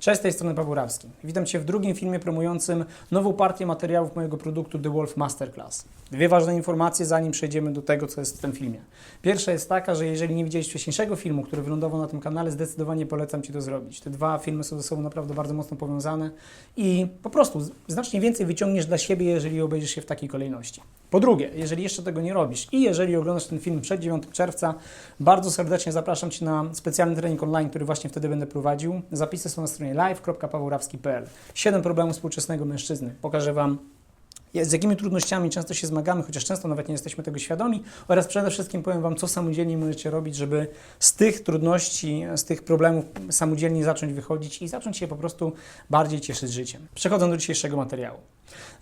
Cześć, z tej strony Paweł Rawski. Witam Cię w drugim filmie promującym nową partię materiałów mojego produktu The Wolf Masterclass. Dwie ważne informacje, zanim przejdziemy do tego, co jest w tym filmie. Pierwsza jest taka, że jeżeli nie widziałeś wcześniejszego filmu, który wylądował na tym kanale, zdecydowanie polecam Ci to zrobić. Te dwa filmy są ze sobą naprawdę bardzo mocno powiązane i po prostu znacznie więcej wyciągniesz dla siebie, jeżeli obejrzysz się w takiej kolejności. Po drugie, jeżeli jeszcze tego nie robisz i jeżeli oglądasz ten film przed 9 czerwca, bardzo serdecznie zapraszam Cię na specjalny trening online, który właśnie wtedy będę prowadził. Zapisy są na stronie live.pawełrawski.pl. 7 problemów współczesnego mężczyzny. Pokażę Wam z jakimi trudnościami często się zmagamy, chociaż często nawet nie jesteśmy tego świadomi, oraz przede wszystkim powiem Wam, co samodzielnie możecie robić, żeby z tych trudności, z tych problemów samodzielnie zacząć wychodzić i zacząć się po prostu bardziej cieszyć życiem. Przechodząc do dzisiejszego materiału.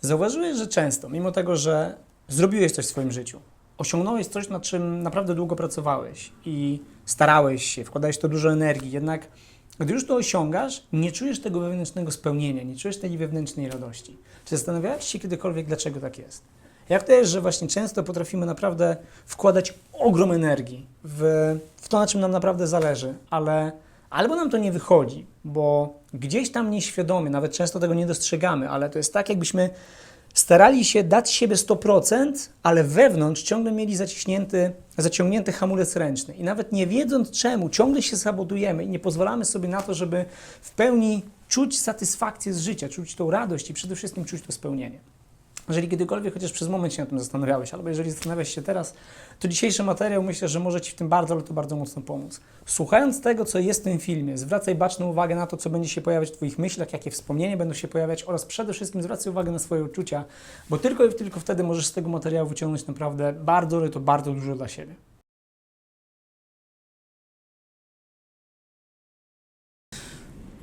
Zauważyłeś, że często, mimo tego, że zrobiłeś coś w swoim życiu, osiągnąłeś coś, nad czym naprawdę długo pracowałeś i starałeś się, wkładałeś to dużo energii, jednak gdy już to osiągasz, nie czujesz tego wewnętrznego spełnienia, nie czujesz tej wewnętrznej radości. Czy zastanawiałeś się kiedykolwiek, dlaczego tak jest? Jak to jest, że właśnie często potrafimy naprawdę wkładać ogrom energii w, w to, na czym nam naprawdę zależy, ale albo nam to nie wychodzi, bo gdzieś tam nieświadomie, nawet często tego nie dostrzegamy, ale to jest tak, jakbyśmy starali się dać siebie 100%, ale wewnątrz ciągle mieli zaciśnięty, zaciągnięty hamulec ręczny. I nawet nie wiedząc czemu, ciągle się sabotujemy i nie pozwalamy sobie na to, żeby w pełni czuć satysfakcję z życia, czuć tą radość i przede wszystkim czuć to spełnienie. Jeżeli kiedykolwiek chociaż przez moment się nad tym zastanawiałeś, albo jeżeli zastanawiasz się teraz, to dzisiejszy materiał myślę, że może Ci w tym bardzo, ale to bardzo mocno pomóc. Słuchając tego, co jest w tym filmie, zwracaj baczną uwagę na to, co będzie się pojawiać w Twoich myślach, jakie wspomnienia będą się pojawiać oraz przede wszystkim zwracaj uwagę na swoje uczucia, bo tylko i tylko wtedy możesz z tego materiału wyciągnąć naprawdę bardzo, ale to bardzo dużo dla siebie.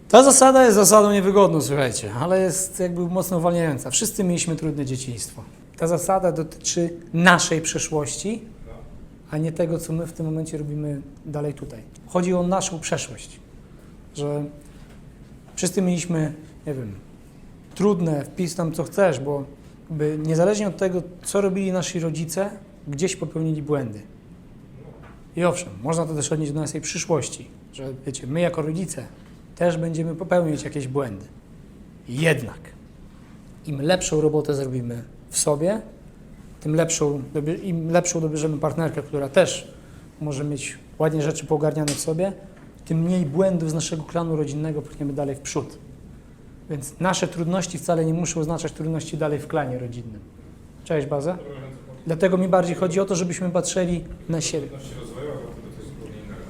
Ta zasada jest zasadą niewygodną, słuchajcie, ale jest jakby mocno uwalniająca. Wszyscy mieliśmy trudne dzieciństwo. Ta zasada dotyczy naszej przeszłości, a nie tego, co my w tym momencie robimy dalej tutaj. Chodzi o naszą przeszłość, że wszyscy mieliśmy, nie wiem, trudne, wpis tam co chcesz, bo niezależnie od tego, co robili nasi rodzice, gdzieś popełnili błędy. I owszem, można to też odnieść do naszej przyszłości, że wiecie, my jako rodzice też będziemy popełniać jakieś błędy. Jednak im lepszą robotę zrobimy w sobie, tym lepszą, im lepszą dobierzemy partnerkę, która też może mieć ładnie rzeczy poogarniane w sobie, tym mniej błędów z naszego klanu rodzinnego pchniemy dalej w przód. Więc nasze trudności wcale nie muszą oznaczać trudności dalej w klanie rodzinnym. Cześć, Baza. Dlatego mi bardziej chodzi o to, żebyśmy patrzyli na siebie. trudności rozwojowe, to jest zupełnie innego.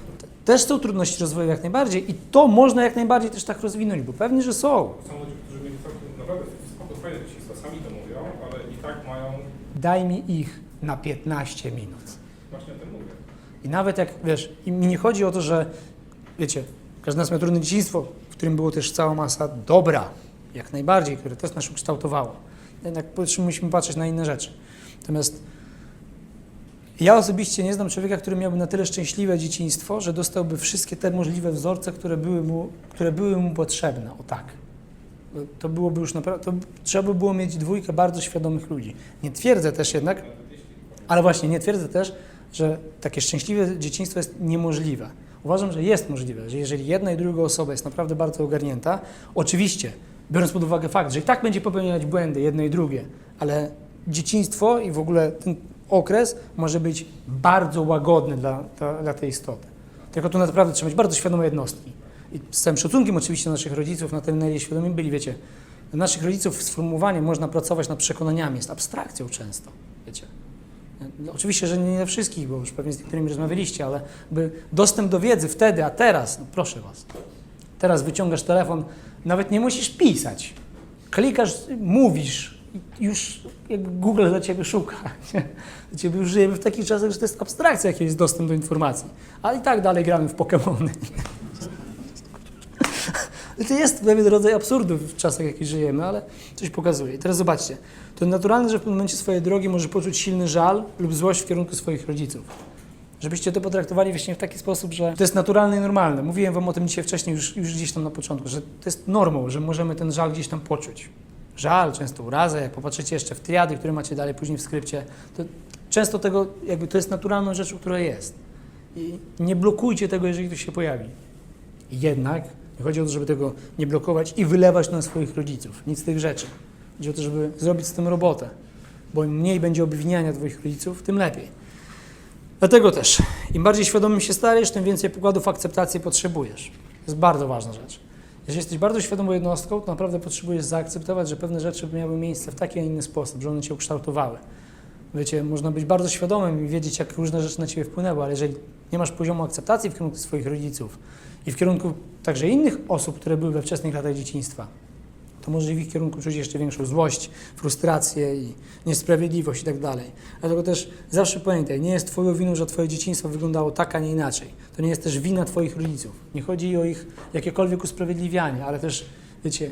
Też są trudności rozwojowe jak najbardziej i to można jak najbardziej też tak rozwinąć, bo pewnie, że są. Są ludzie, którzy mieli całkiem naprawdę spoko fajne dzieciństwa, sami to mówią, ale i tak mają, Daj mi ich na 15 minut. właśnie o tym mówię. I nawet jak, wiesz, i mi nie chodzi o to, że, wiecie, każdy z nas miał trudne dzieciństwo, w którym było też cała masa dobra, jak najbardziej, które też nas ukształtowało. Jednak musimy patrzeć na inne rzeczy. Natomiast ja osobiście nie znam człowieka, który miałby na tyle szczęśliwe dzieciństwo, że dostałby wszystkie te możliwe wzorce, które były mu, które były mu potrzebne. O tak. To byłoby już naprawdę, to trzeba by było mieć dwójkę bardzo świadomych ludzi. Nie twierdzę też jednak, ale właśnie nie twierdzę też, że takie szczęśliwe dzieciństwo jest niemożliwe. Uważam, że jest możliwe, że jeżeli jedna i druga osoba jest naprawdę bardzo ogarnięta, oczywiście, biorąc pod uwagę fakt, że i tak będzie popełniać błędy jedno i drugie, ale dzieciństwo i w ogóle ten okres może być bardzo łagodny dla, dla, dla tej istoty. Tylko tu naprawdę trzeba mieć bardzo świadome jednostki. I z całym szacunkiem oczywiście naszych rodziców, na tyle, na ile świadomi byli, wiecie, dla naszych rodziców sformułowaniem można pracować nad przekonaniami, jest abstrakcją często, wiecie. No, Oczywiście, że nie na wszystkich, bo już pewnie z niektórymi rozmawialiście, ale by dostęp do wiedzy wtedy, a teraz, no proszę Was, teraz wyciągasz telefon, nawet nie musisz pisać. Klikasz, mówisz, już Google dla Ciebie szuka. Dla Ciebie już żyjemy w takich czasach, że to jest abstrakcja, jaki jest dostęp do informacji. Ale i tak dalej gramy w Pokémony. To jest pewien rodzaj absurdu w czasach, w jakich żyjemy, ale coś pokazuje. I teraz zobaczcie, to naturalne, że w pewnym momencie swojej drogi może poczuć silny żal lub złość w kierunku swoich rodziców. Żebyście to potraktowali właśnie w taki sposób, że to jest naturalne i normalne. Mówiłem wam o tym dzisiaj wcześniej, już, już gdzieś tam na początku, że to jest normą, że możemy ten żal gdzieś tam poczuć. Żal, często urazę, jak popatrzycie jeszcze w triady, które macie dalej później w skrypcie, to często tego, jakby to jest naturalną rzeczą, która jest. I nie blokujcie tego, jeżeli to się pojawi. Jednak Nie chodzi o to, żeby tego nie blokować i wylewać na swoich rodziców. Nic z tych rzeczy. Chodzi o to, żeby zrobić z tym robotę. Bo im mniej będzie obwiniania Twoich rodziców, tym lepiej. Dlatego też, im bardziej świadomym się stajesz, tym więcej pokładów akceptacji potrzebujesz. To jest bardzo ważna rzecz. Jeżeli jesteś bardzo świadomą jednostką, to naprawdę potrzebujesz zaakceptować, że pewne rzeczy miały miejsce w taki, a inny sposób, że one cię ukształtowały. Wiecie, można być bardzo świadomym i wiedzieć, jak różne rzeczy na ciebie wpłynęły, ale jeżeli nie masz poziomu akceptacji w kierunku swoich rodziców i w kierunku także innych osób, które były we wczesnych latach dzieciństwa, to może w ich kierunku czuć jeszcze większą złość, frustrację i niesprawiedliwość i tak dalej. Dlatego też zawsze pamiętaj, nie jest Twoją winą, że Twoje dzieciństwo wyglądało tak, a nie inaczej. To nie jest też wina Twoich rodziców. Nie chodzi o ich jakiekolwiek usprawiedliwianie, ale też, wiecie,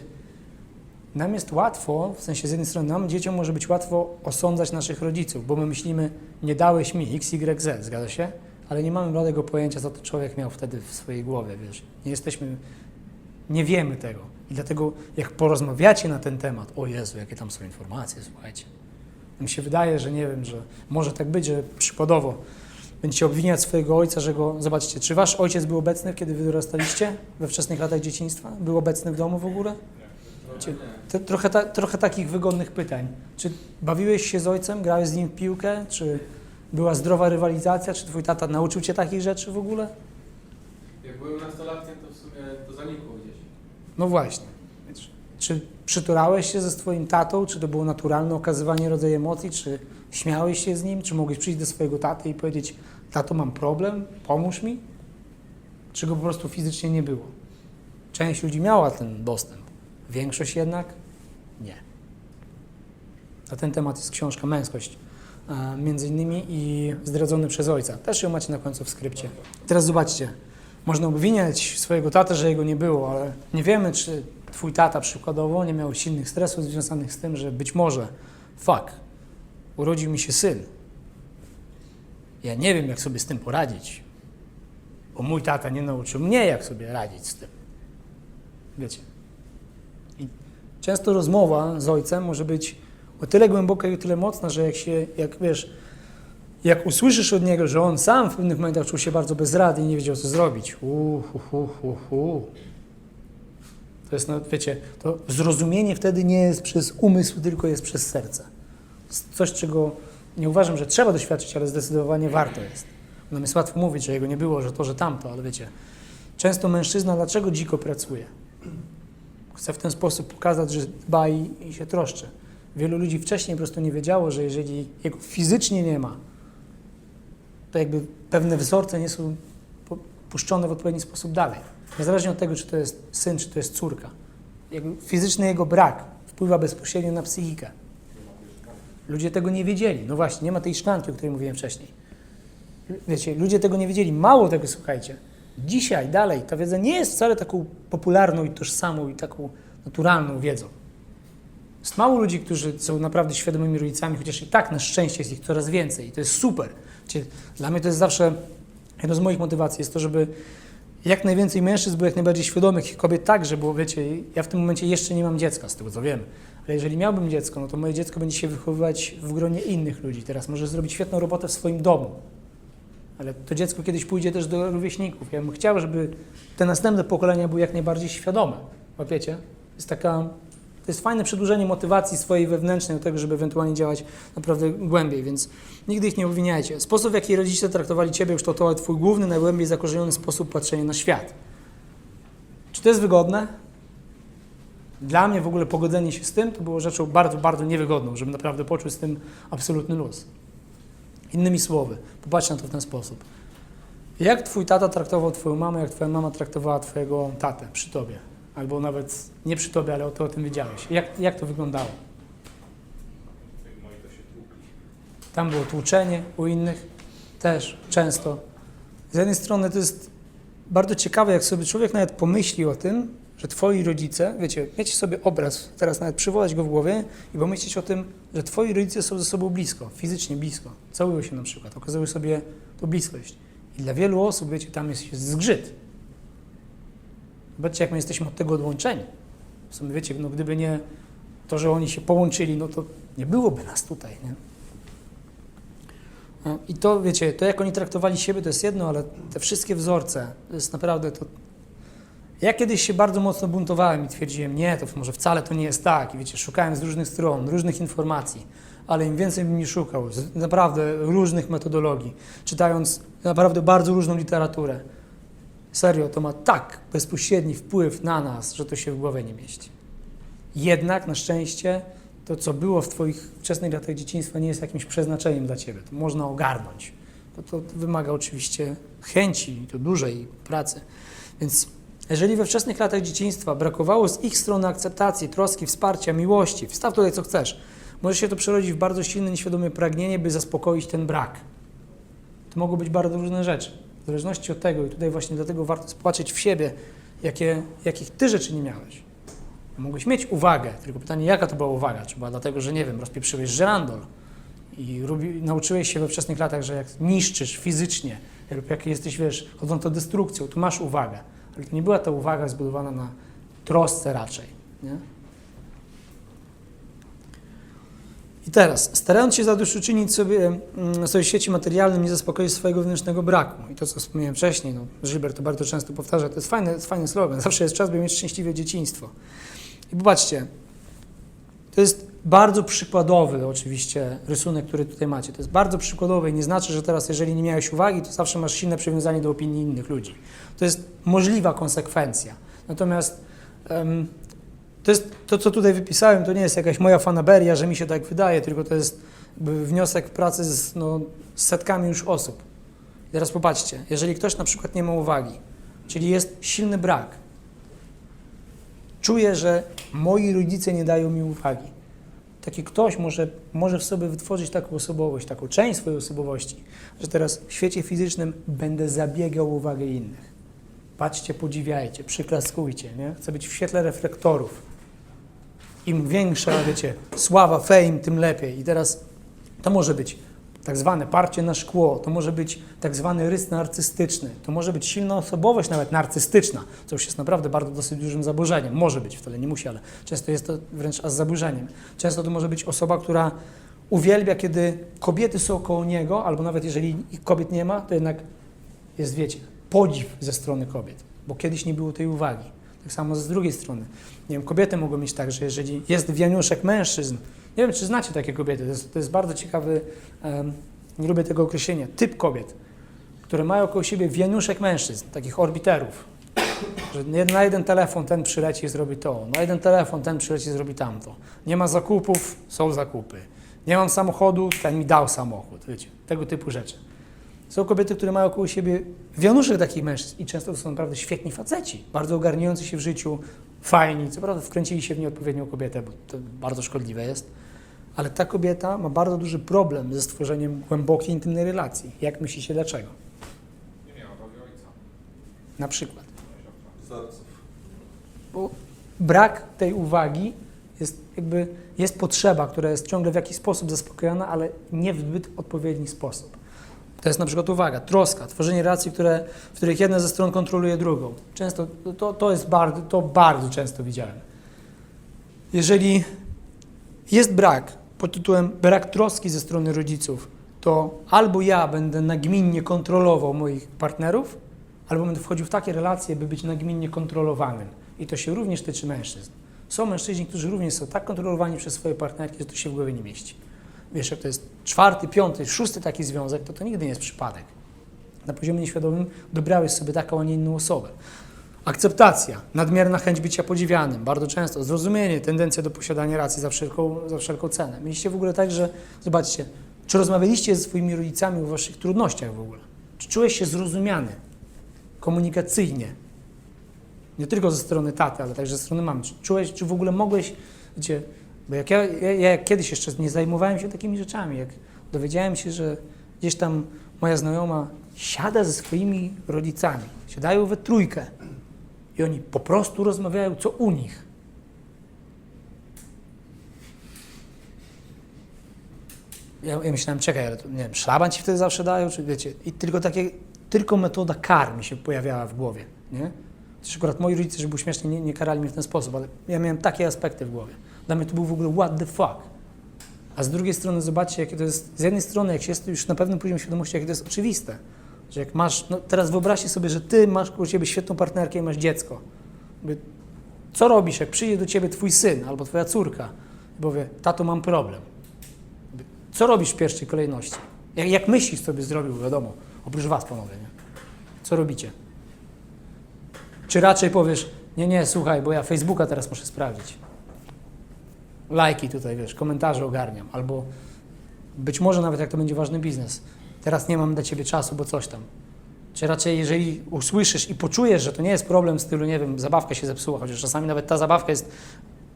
nam jest łatwo, w sensie z jednej strony nam, dzieciom może być łatwo osądzać naszych rodziców, bo my myślimy, nie dałeś mi x, y, z, zgadza się? Ale nie mamy bladego pojęcia, co to człowiek miał wtedy w swojej głowie, wiesz. Nie jesteśmy, nie wiemy tego. I dlatego jak porozmawiacie na ten temat, o Jezu, jakie tam są informacje, słuchajcie. Mi się wydaje, że nie wiem, że może tak być, że przykładowo będziecie obwiniać swojego ojca, że go, zobaczcie, czy wasz ojciec był obecny, kiedy wy dorastaliście we wczesnych latach dzieciństwa? Był obecny w domu w ogóle? Czy, to, trochę, ta, trochę takich wygodnych pytań. Czy bawiłeś się z ojcem, grałeś z nim w piłkę, czy była zdrowa rywalizacja, czy twój tata nauczył cię takich rzeczy w ogóle? Jak byłem nastolatkiem, to w sumie to zanikło gdzieś. No właśnie. Czy przytulałeś się ze swoim tatą, czy to było naturalne okazywanie rodzaju emocji, czy śmiałeś się z nim, czy mogłeś przyjść do swojego taty i powiedzieć, tato mam problem, pomóż mi? Czy go po prostu fizycznie nie było? Część ludzi miała ten dostęp, większość jednak nie. Na ten temat jest książka Męskość, e, między innymi i zdradzony przez ojca. Też ją macie na końcu w skrypcie. Teraz zobaczcie, można obwiniać swojego tatę, że jego nie było, ale nie wiemy, czy twój tata przykładowo nie miał silnych stresów związanych z tym, że być może, fuck, urodził mi się syn. Ja nie wiem, jak sobie z tym poradzić, bo mój tata nie nauczył mnie, jak sobie radzić z tym. Wiecie. I często rozmowa z ojcem może być o tyle głęboka i o tyle mocna, że jak się, jak wiesz, jak usłyszysz od niego, że on sam w pewnych momentach czuł się bardzo bezradny i nie wiedział, co zrobić. Uh. To jest, no, wiecie, to zrozumienie wtedy nie jest przez umysł, tylko jest przez serce. Coś, czego nie uważam, że trzeba doświadczyć, ale zdecydowanie warto jest. Nam jest łatwo mówić, że jego nie było, że to, że tamto, ale wiecie, często mężczyzna dlaczego dziko pracuje? Chce w ten sposób pokazać, że dba i, i się troszczy. Wielu ludzi wcześniej po prostu nie wiedziało, że jeżeli jego fizycznie nie ma, to jakby pewne wzorce nie są pu- puszczone w odpowiedni sposób dalej. Niezależnie od tego, czy to jest syn, czy to jest córka. Jakby fizyczny jego brak wpływa bezpośrednio na psychikę. Ludzie tego nie wiedzieli. No właśnie, nie ma tej szklanki, o której mówiłem wcześniej. Wiecie, ludzie tego nie wiedzieli. Mało tego, słuchajcie. Dzisiaj, dalej, ta wiedza nie jest wcale taką popularną i tożsamą i taką naturalną wiedzą. Jest mało ludzi, którzy są naprawdę świadomymi rodzicami, chociaż i tak na szczęście jest ich coraz więcej i to jest super. Dla mnie to jest zawsze jedno z moich motywacji, jest to, żeby jak najwięcej mężczyzn było jak najbardziej świadomych i kobiet także, bo wiecie, ja w tym momencie jeszcze nie mam dziecka, z tego co wiem, ale jeżeli miałbym dziecko, no to moje dziecko będzie się wychowywać w gronie innych ludzi. Teraz może zrobić świetną robotę w swoim domu, ale to dziecko kiedyś pójdzie też do rówieśników. Ja bym chciał, żeby te następne pokolenia były jak najbardziej świadome. Łapiecie? Jest taka, to jest fajne przedłużenie motywacji swojej wewnętrznej do tego, żeby ewentualnie działać naprawdę głębiej, więc nigdy ich nie obwiniajcie. Sposób, w jaki rodzice traktowali Ciebie, kształtował Twój główny, najgłębiej zakorzeniony sposób patrzenia na świat. Czy to jest wygodne? Dla mnie w ogóle pogodzenie się z tym to było rzeczą bardzo, bardzo niewygodną, żebym naprawdę poczuł z tym absolutny luz. Innymi słowy, popatrz na to w ten sposób. Jak twój tata traktował twoją mamę, jak twoja mama traktowała twojego tatę przy tobie? Albo nawet nie przy tobie, ale ty o tym wiedziałeś. Jak, jak to wyglądało? To. Tam było tłuczenie, u innych też często. Z jednej strony to jest bardzo ciekawe, jak sobie człowiek nawet pomyśli o tym, że twoi rodzice, wiecie, mieć sobie obraz, teraz nawet przywołać go w głowie i pomyśleć o tym, że twoi rodzice są ze sobą blisko, fizycznie blisko, całują się na przykład, okazują sobie tą bliskość. I dla wielu osób, wiecie, tam jest zgrzyt. Zobaczcie, jak my jesteśmy od tego odłączeni. W sumie, wiecie, no gdyby nie to, że oni się połączyli, no to nie byłoby nas tutaj, nie? No, I to, wiecie, to jak oni traktowali siebie, to jest jedno, ale te wszystkie wzorce, to jest naprawdę to... Ja kiedyś się bardzo mocno buntowałem i twierdziłem, nie, to może wcale to nie jest tak. I wiecie, szukałem z różnych stron, różnych informacji, ale im więcej bym nie szukał, naprawdę różnych metodologii, czytając naprawdę bardzo różną literaturę, serio, to ma tak bezpośredni wpływ na nas, że to się w głowie nie mieści. Jednak na szczęście to, co było w Twoich wczesnych latach dzieciństwa, nie jest jakimś przeznaczeniem dla Ciebie. To można ogarnąć. To, to wymaga oczywiście chęci, to dużej pracy. Więc jeżeli we wczesnych latach dzieciństwa brakowało z ich strony akceptacji, troski, wsparcia, miłości, wstaw tutaj co chcesz, może się to przerodzić w bardzo silne, nieświadome pragnienie, by zaspokoić ten brak. To mogą być bardzo różne rzeczy. W zależności od tego, i tutaj właśnie dlatego warto spłacić w siebie, jakie, jakich ty rzeczy nie miałeś. Mogłeś mieć uwagę, tylko pytanie, jaka to była uwaga? Czy była dlatego, że nie wiem, rozpieprzyłeś żyrandol i robi, nauczyłeś się we wczesnych latach, że jak niszczysz fizycznie, lub jak jesteś, wiesz, chodzącą destrukcją, to masz uwagę. Ale to nie była ta uwaga zbudowana na trosce raczej. Nie? I teraz, starając się zadośćuczynić sobie, mm, swojej sieci materialnym, nie zaspokoić swojego wewnętrznego braku. I to, co wspomniałem wcześniej, no, Gilbert to bardzo często powtarza, to jest fajny, fajny slogan, zawsze jest czas, by mieć szczęśliwe dzieciństwo. I popatrzcie, to jest bardzo przykładowy oczywiście rysunek, który tutaj macie. To jest bardzo przykładowy i nie znaczy, że teraz jeżeli nie miałeś uwagi, to zawsze masz silne przywiązanie do opinii innych ludzi. To jest możliwa konsekwencja. Natomiast em, to jest to, co tutaj wypisałem, to nie jest jakaś moja fanaberia, że mi się tak wydaje, tylko to jest wniosek pracy z, no, z setkami już osób. I teraz popatrzcie, jeżeli ktoś na przykład nie ma uwagi, czyli jest silny brak, czuję, że moi rodzice nie dają mi uwagi. Taki ktoś może, może w sobie wytworzyć taką osobowość, taką część swojej osobowości, że teraz w świecie fizycznym będę zabiegał uwagę innych. Patrzcie, podziwiajcie, przyklaskujcie, nie? Chcę być w świetle reflektorów. Im większa, wiecie, sława, fame, tym lepiej. I teraz to może być tak zwane parcie na szkło, to może być tak zwany rys narcystyczny, to może być silna osobowość nawet narcystyczna, co już jest naprawdę bardzo dosyć dużym zaburzeniem. Może być, wcale nie musi, ale często jest to wręcz aż zaburzeniem. Często to może być osoba, która uwielbia, kiedy kobiety są koło niego, albo nawet jeżeli kobiet nie ma, to jednak jest, wiecie, podziw ze strony kobiet, bo kiedyś nie było tej uwagi. Tak samo z drugiej strony. Nie wiem, kobiety mogą mieć tak, że jeżeli jest wianuszek mężczyzn, nie wiem, czy znacie takie kobiety, to jest, to jest bardzo ciekawy, um, nie lubię tego określenia, typ kobiet, które mają koło siebie wianuszek mężczyzn, takich orbiterów, że na jeden telefon ten przyleci i zrobi to, na jeden telefon ten przyleci i zrobi tamto. Nie ma zakupów, są zakupy. Nie mam samochodu, ten mi dał samochód, wiecie, tego typu rzeczy. Są kobiety, które mają koło siebie wianuszek takich mężczyzn i często to są naprawdę świetni faceci, bardzo ogarniający się w życiu, fajni. Co prawda wkręcili się w nieodpowiednią kobietę, bo to bardzo szkodliwe jest, ale ta kobieta ma bardzo duży problem ze stworzeniem głębokiej, intymnej relacji. Jak myślicie, dlaczego? Nie miała wagi ojca. Na przykład. Bo brak tej uwagi jest jakby, jest potrzeba, która jest ciągle w jakiś sposób zaspokojona, ale nie w zbyt odpowiedni sposób. To jest na przykład uwaga, troska, tworzenie relacji, które, w których jedna ze stron kontroluje drugą. Często, to, to jest bardzo, to bardzo często widziałem. Jeżeli jest brak pod tytułem brak troski ze strony rodziców, to albo ja będę nagminnie kontrolował moich partnerów, albo będę wchodził w takie relacje, by być nagminnie kontrolowanym. I to się również tyczy mężczyzn. Są mężczyźni, którzy również są tak kontrolowani przez swoje partnerki, że to się w głowie nie mieści. Wiesz, jak to jest czwarty, piąty, szósty taki związek, to to nigdy nie jest przypadek. Na poziomie nieświadomym dobrałeś sobie taką, a nie inną osobę. Akceptacja, nadmierna chęć bycia podziwianym, bardzo często, zrozumienie, tendencja do posiadania racji za wszelką, za wszelką cenę. Mieliście w ogóle tak, że, zobaczcie, czy rozmawialiście ze swoimi rodzicami o waszych trudnościach w ogóle? Czy czułeś się zrozumiany komunikacyjnie? Nie tylko ze strony taty, ale także ze strony mamy. Czy czułeś, czy w ogóle mogłeś, wiecie, bo jak ja, ja, ja kiedyś jeszcze nie zajmowałem się takimi rzeczami, jak dowiedziałem się, że gdzieś tam moja znajoma siada ze swoimi rodzicami, siadają we trójkę i oni po prostu rozmawiają, co u nich. Ja, ja myślałem, czekaj, ale to, nie wiem, szlaban ci wtedy zawsze dają, czy wiecie, i tylko takie, tylko metoda kar mi się pojawiała w głowie, nie? Też akurat moi rodzice, żeby było nie, nie karali mnie w ten sposób, ale ja miałem takie aspekty w głowie. Dla mnie to był w ogóle what the fuck. A z drugiej strony zobaczcie, jakie to jest, z jednej strony, jak się jest już na pewnym poziomie świadomości, jakie to jest oczywiste, że jak masz, no teraz wyobraźcie sobie, że ty masz koło siebie świetną partnerkę i masz dziecko. Co robisz, jak przyjdzie do ciebie twój syn albo twoja córka i powie, tato, mam problem. Co robisz w pierwszej kolejności? Jak, jak myślisz, byś zrobił, wiadomo, oprócz was, panowie, nie? Co robicie? Czy raczej powiesz, nie, nie, słuchaj, bo ja Facebooka teraz muszę sprawdzić. Lajki tutaj, wiesz, komentarze ogarniam, albo być może nawet jak to będzie ważny biznes, teraz nie mam dla ciebie czasu, bo coś tam. Czy raczej, jeżeli usłyszysz i poczujesz, że to nie jest problem w stylu, nie wiem, zabawka się zepsuła, chociaż czasami nawet ta zabawka jest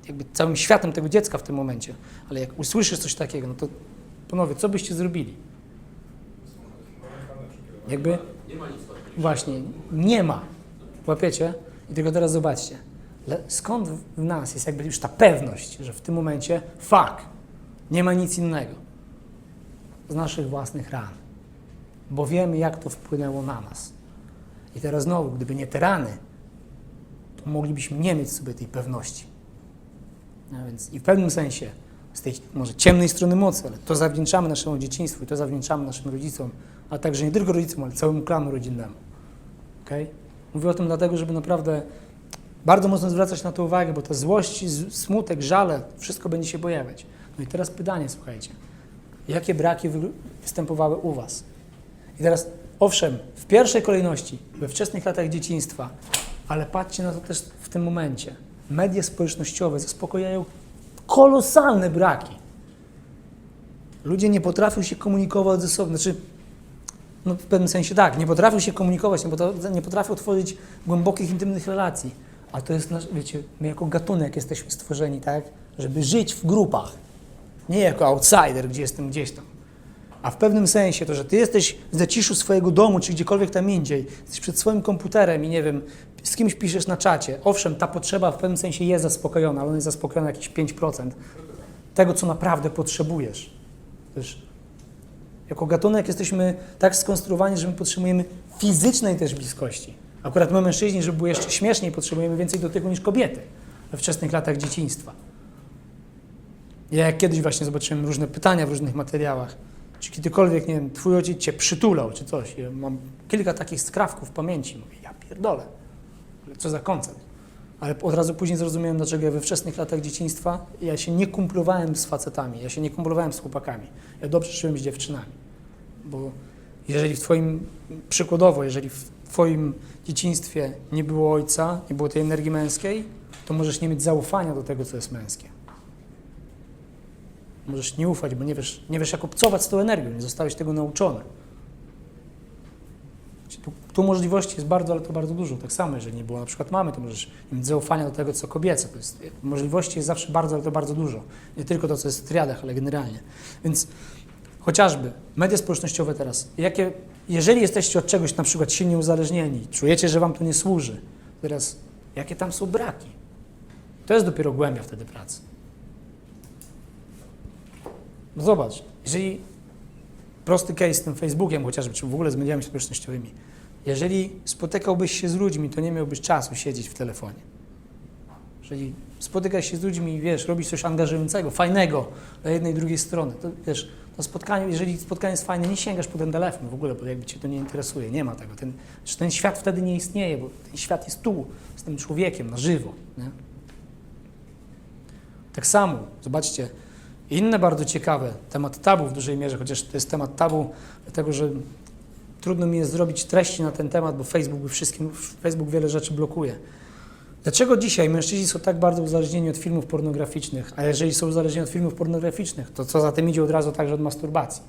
jakby całym światem tego dziecka w tym momencie, ale jak usłyszysz coś takiego, no to panowie, co byście zrobili? Jakby Nie ma nic właśnie nie ma. Łapiecie? I tylko teraz zobaczcie. Skąd w nas jest jakby już ta pewność, że w tym momencie fuck, nie ma nic innego? Z naszych własnych ran. Bo wiemy, jak to wpłynęło na nas. I teraz znowu, gdyby nie te rany, to moglibyśmy nie mieć sobie tej pewności. Więc i w pewnym sensie z tej może ciemnej strony mocy, ale to zawdzięczamy naszemu dzieciństwu i to zawdzięczamy naszym rodzicom, a także nie tylko rodzicom, ale całemu klanu rodzinnemu. Okay? Mówię o tym dlatego, żeby naprawdę bardzo mocno zwracać na to uwagę, bo ta złość, smutek, żale, wszystko będzie się pojawiać. No i teraz pytanie, słuchajcie, jakie braki wy- występowały u Was? I teraz, owszem, w pierwszej kolejności, we wczesnych latach dzieciństwa, ale patrzcie na to też w tym momencie. Media społecznościowe zaspokajają kolosalne braki. Ludzie nie potrafią się komunikować ze sobą. Znaczy, no w pewnym sensie tak, nie potrafią się komunikować, nie potrafią, nie potrafią tworzyć głębokich, intymnych relacji. A to jest nasz, wiecie, my jako gatunek jesteśmy stworzeni tak, żeby żyć w grupach. Nie jako outsider, gdzie jestem gdzieś tam. A w pewnym sensie to, że ty jesteś w zaciszu swojego domu, czy gdziekolwiek tam indziej, jesteś przed swoim komputerem i nie wiem, z kimś piszesz na czacie. Owszem, ta potrzeba w pewnym sensie jest zaspokojona, ale ona jest zaspokojona jakieś 5% tego, co naprawdę potrzebujesz. Też jako gatunek jesteśmy tak skonstruowani, że my potrzebujemy fizycznej też bliskości. Akurat my mężczyźni, żeby było jeszcze śmieszniej, potrzebujemy więcej dotyku niż kobiety we wczesnych latach dzieciństwa. Ja jak kiedyś właśnie zobaczyłem różne pytania w różnych materiałach, czy kiedykolwiek, nie wiem, twój ojciec cię przytulał, czy coś. Ja mam kilka takich skrawków w pamięci. Mówię, ja pierdolę. Co za koncept. Ale od razu później zrozumiałem, dlaczego ja we wczesnych latach dzieciństwa ja się nie kumplowałem z facetami, ja się nie kumplowałem z chłopakami. Ja dobrze czułem z dziewczynami. Bo jeżeli w twoim, przykładowo, jeżeli w twoim dzieciństwie nie było ojca, nie było tej energii męskiej, to możesz nie mieć zaufania do tego, co jest męskie. Możesz nie ufać, bo nie wiesz, nie wiesz jak obcować z tą energią, nie zostałeś tego nauczony. Tu, tu możliwości jest bardzo, ale to bardzo dużo. Tak samo, jeżeli nie było na przykład mamy, to możesz nie mieć zaufania do tego, co kobiece. To jest, możliwości jest zawsze bardzo, ale to bardzo dużo. Nie tylko to, co jest w triadach, ale generalnie. Więc chociażby media społecznościowe teraz. Jakie, jeżeli jesteście od czegoś na przykład silnie uzależnieni, czujecie, że wam to nie służy, teraz jakie tam są braki? To jest dopiero głębia wtedy pracy. No zobacz, jeżeli prosty case z tym Facebookiem chociażby, czy w ogóle z mediami społecznościowymi, jeżeli spotykałbyś się z ludźmi, to nie miałbyś czasu siedzieć w telefonie. Jeżeli spotykasz się z ludźmi i wiesz, robisz coś angażującego, fajnego dla jednej i drugiej strony, to wiesz, to spotkanie, jeżeli spotkanie jest fajne, nie sięgasz po ten telefon w ogóle, bo jakby cię to nie interesuje, nie ma tego. Ten, ten świat wtedy nie istnieje, bo ten świat jest tu, z tym człowiekiem, na żywo. Nie? Tak samo, zobaczcie, inne bardzo ciekawe, temat tabu w dużej mierze, chociaż to jest temat tabu, dlatego że trudno mi jest zrobić treści na ten temat, bo Facebook, wszystkim, Facebook wiele rzeczy blokuje. Dlaczego dzisiaj mężczyźni są tak bardzo uzależnieni od filmów pornograficznych, a jeżeli są uzależnieni od filmów pornograficznych, to co za tym idzie od razu także od masturbacji?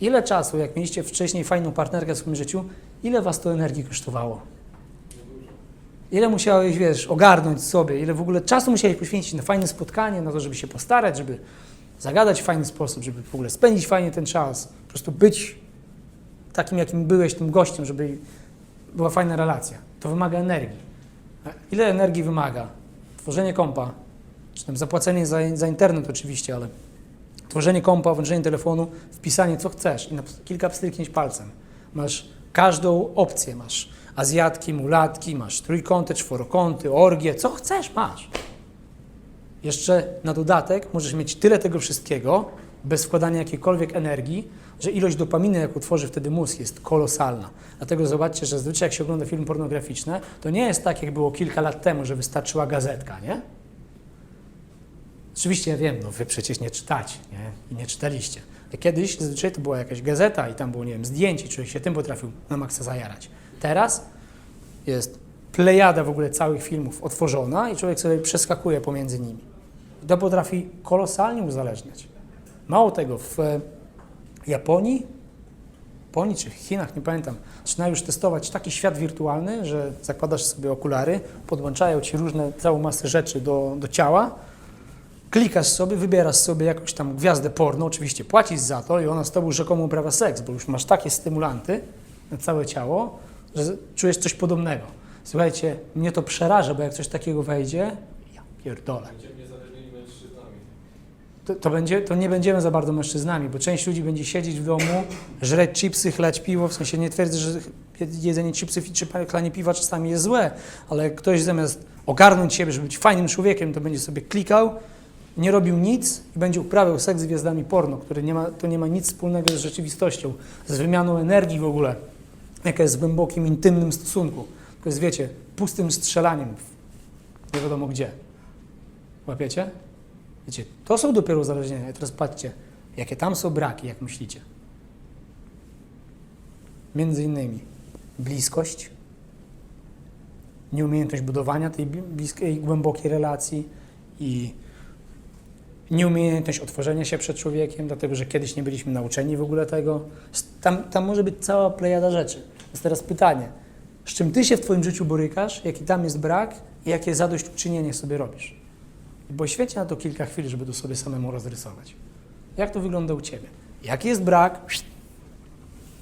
Ile czasu, jak mieliście wcześniej fajną partnerkę w swoim życiu, ile was to energii kosztowało? Ile musiałeś, wiesz, ogarnąć sobie, ile w ogóle czasu musiałeś poświęcić na fajne spotkanie, na to, żeby się postarać, żeby zagadać w fajny sposób, żeby w ogóle spędzić fajnie ten czas, po prostu być takim, jakim byłeś, tym gościem, żeby była fajna relacja. To wymaga energii. A ile energii wymaga? Tworzenie kompa, czy tam zapłacenie za, za internet oczywiście, ale tworzenie kompa, włączenie telefonu, wpisanie co chcesz i na kilka pstryknięć palcem. Masz każdą opcję, masz azjatki, mulatki, masz trójkąty, czworokąty, orgie, co chcesz masz. Jeszcze na dodatek możesz mieć tyle tego wszystkiego, bez wkładania jakiejkolwiek energii, że ilość dopaminy, jaką tworzy wtedy mózg, jest kolosalna. Dlatego zobaczcie, że zazwyczaj jak się ogląda filmy pornograficzne, to nie jest tak, jak było kilka lat temu, że wystarczyła gazetka, nie? Oczywiście ja wiem, no wy przecież nie czytacie, nie? I nie czytaliście. Ale Kiedyś zazwyczaj to była jakaś gazeta i tam było, nie wiem, zdjęcie, człowiek się tym potrafił na maksa zajarać. Teraz jest plejada w ogóle całych filmów otworzona i człowiek sobie przeskakuje pomiędzy nimi. I to potrafi kolosalnie uzależniać. Mało tego, w e, Japonii, Japonii czy Chinach, nie pamiętam, zaczynają już testować taki świat wirtualny, że zakładasz sobie okulary, podłączają ci różne, całą masę rzeczy do, do ciała, klikasz sobie, wybierasz sobie jakąś tam gwiazdę porno, oczywiście płacisz za to i ona z tobą rzekomo uprawia seks, bo już masz takie stymulanty na całe ciało, że czujesz coś podobnego. Słuchajcie, mnie to przeraża, bo jak coś takiego wejdzie, ja pierdolę. To, to, będzie, to nie będziemy za bardzo mężczyznami, bo część ludzi będzie siedzieć w domu, żreć chipsy, chlać piwo, w sensie nie twierdzę, że jedzenie chipsów czy chlanie piwa czasami jest złe, ale ktoś zamiast ogarnąć siebie, żeby być fajnym człowiekiem, to będzie sobie klikał, nie robił nic i będzie uprawiał seks z gwiazdami porno, który nie ma, to nie ma nic wspólnego z rzeczywistością, z wymianą energii w ogóle, jaka jest w głębokim, intymnym stosunku. Tylko jest, wiecie, pustym strzelaniem nie wiadomo gdzie. Łapiecie? Wiecie, to są dopiero uzależnienia. Teraz patrzcie, jakie tam są braki, jak myślicie. Między innymi bliskość, nieumiejętność budowania tej bli- bliskiej, głębokiej relacji i nieumiejętność otworzenia się przed człowiekiem, dlatego że kiedyś nie byliśmy nauczeni w ogóle tego. Tam, tam może być cała plejada rzeczy. Więc teraz pytanie, z czym ty się w twoim życiu borykasz, jaki tam jest brak i jakie zadośćuczynienie sobie robisz? Bo świecie na to kilka chwil, żeby to sobie samemu rozrysować. Jak to wygląda u Ciebie? Jaki jest brak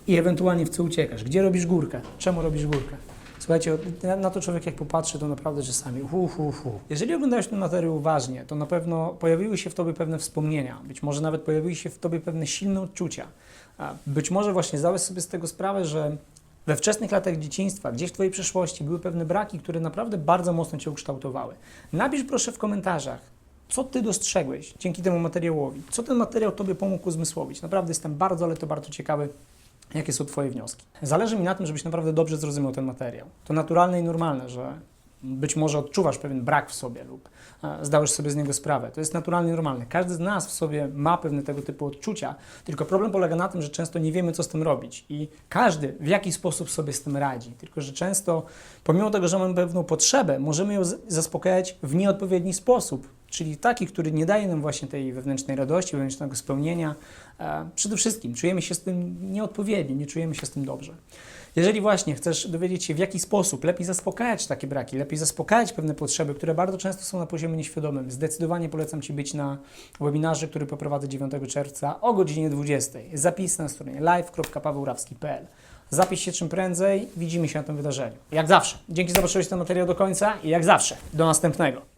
i ewentualnie w co uciekasz? Gdzie robisz górkę? Czemu robisz górkę? Słuchajcie, na- to człowiek jak popatrzy, to naprawdę czasami hu, hu, hu. Jeżeli oglądałeś ten materiał uważnie, to na pewno pojawiły się w Tobie pewne wspomnienia, być może nawet pojawiły się w Tobie pewne silne odczucia. Być może właśnie zdałeś sobie z tego sprawę, że we wczesnych latach dzieciństwa, gdzieś w Twojej przeszłości były pewne braki, które naprawdę bardzo mocno Cię ukształtowały. Napisz proszę w komentarzach, co Ty dostrzegłeś dzięki temu materiałowi, co ten materiał Tobie pomógł uzmysłowić. Naprawdę jestem bardzo, ale to bardzo ciekawy, jakie są Twoje wnioski. Zależy mi na tym, żebyś naprawdę dobrze zrozumiał ten materiał. To naturalne i normalne, że być może odczuwasz pewien brak w sobie lub e, zdałeś sobie z niego sprawę. To jest naturalne i normalne. Każdy z nas w sobie ma pewne tego typu odczucia, tylko problem polega na tym, że często nie wiemy, co z tym robić i każdy w jakiś sposób sobie z tym radzi. Tylko, że często, pomimo tego, że mamy pewną potrzebę, możemy ją zaspokajać w nieodpowiedni sposób, czyli taki, który nie daje nam właśnie tej wewnętrznej radości, wewnętrznego spełnienia. E, przede wszystkim czujemy się z tym nieodpowiednio, nie czujemy się z tym dobrze. Jeżeli właśnie chcesz dowiedzieć się, w jaki sposób lepiej zaspokajać takie braki, lepiej zaspokajać pewne potrzeby, które bardzo często są na poziomie nieświadomym, zdecydowanie polecam Ci być na webinarze, który poprowadzę 9 czerwca o godzinie 20. Zapis na stronie live.pawłowski.pl. Zapisz się czym prędzej, widzimy się na tym wydarzeniu. Jak zawsze. Dzięki za ten materiał do końca i jak zawsze, do następnego.